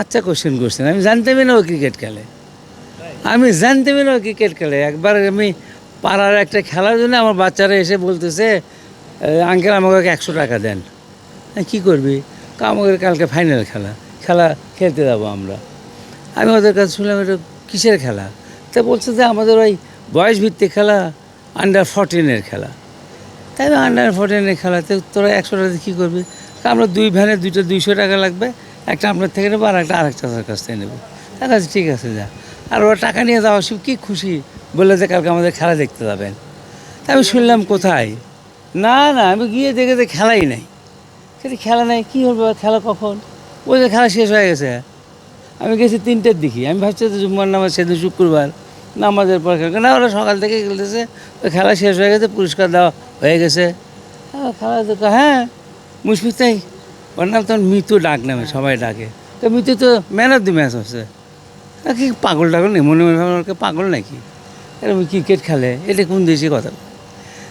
আচ্ছা কোশ্চেন করছেন আমি জানতামই না ও ক্রিকেট খেলে। আমি জানতামই না ও ক্রিকেট খেলে। একবার আমি পাড়ার একটা খেলার জন্য আমার বাচ্চারা এসে বলতেছে আঙ্কেল আমাকে একশো টাকা দেন। আমি কী করবি? কা আমাদের কালকে ফাইনাল খেলা। খেলা খেলতে যাব আমরা। আমি ওদের কাছে শুনলাম, এটা কিসের খেলা? তা বলছে যে, আমাদের ওই বয়স ভিত্তিক খেলা আন্ডার ফোরটিনের খেলা। তাই আন্ডার ফোরটিনের খেলাতে তোরা একশো টাকা কী করবি? আমরা দুই ভ্যানে দুইটা দুইশো টাকা লাগবে। একটা আপনার থেকে নেব আর একটা আরেক চাচার কাছ থেকে নেব। তার কাছে ঠিক আছে, যা। আর ওরা টাকা নিয়ে যাওয়া সব কী খুশি বললে যে কালকে আমাদের খেলা দেখতে যাবেন। তা আমি শুনলাম কোথায়? না না, আমি গিয়ে দেখে যে খেলাই নাই। সেটা খেলা নাই, কী হবে খেলা কখন? ওই যে খেলা শেষ হয়ে গেছে। আমি গেছি তিনটের দিকে। আমি ভাবছি যে জুম্মার নামাজ সেদিন শুক্রবার, নামাজের পর খেলা। না, ওরা সকাল থেকে খেলতেছে ওই খেলা শেষ হয়ে গেছে, পুরস্কার দেওয়া হয়ে গেছে। খেলা হ্যাঁ মুশফিক তাই ওর নাম তখন মিতু ডাক নামে সবাই ডাকে। তো মিতু তো ম্যান অফ দি ম্যাচ হচ্ছে। কি পাগল টাগল নেই মনে মনে ভাবলাম পাগল নাকি? এরকম ক্রিকেট খেলে এটা কোন দেশে কথা?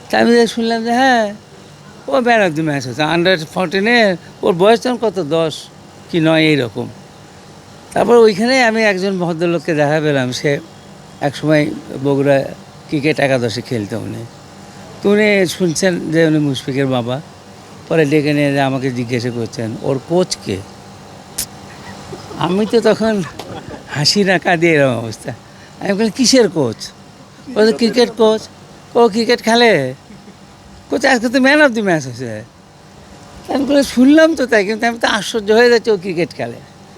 তা আমি শুনলাম যে হ্যাঁ ও ম্যান অফ দি ম্যাচ হচ্ছে। আন্ডার ফোরটিনের ওর বয়স তখন কত? দশ কি নয় এইরকম। তারপর ওইখানে আমি একজন ভদ্রলোককে দেখা পেলাম সে একসময় বগুড়া ক্রিকেট একাদশে খেলতো উনি। তো উনি শুনছেন যে উনি মুশফিকের বাবা। পরে ডেকে নিয়ে আমাকে জিজ্ঞাসা করছেন, ওর কোচকে আমি তো তখন হাসি না কাঁদিয়ে এরকম অবস্থা। আমি বললাম, কিসের কোচ? ও তো ক্রিকেট কোচ। ও ক্রিকেট খেলে। কোচ, আজকে তো ম্যান অফ দি ম্যাচ হয়েছে। আমি বলে শুনলাম তো তাই, কিন্তু আমি তো আশ্চর্য হয়ে যাচ্ছি, ও ক্রিকেট খেলে।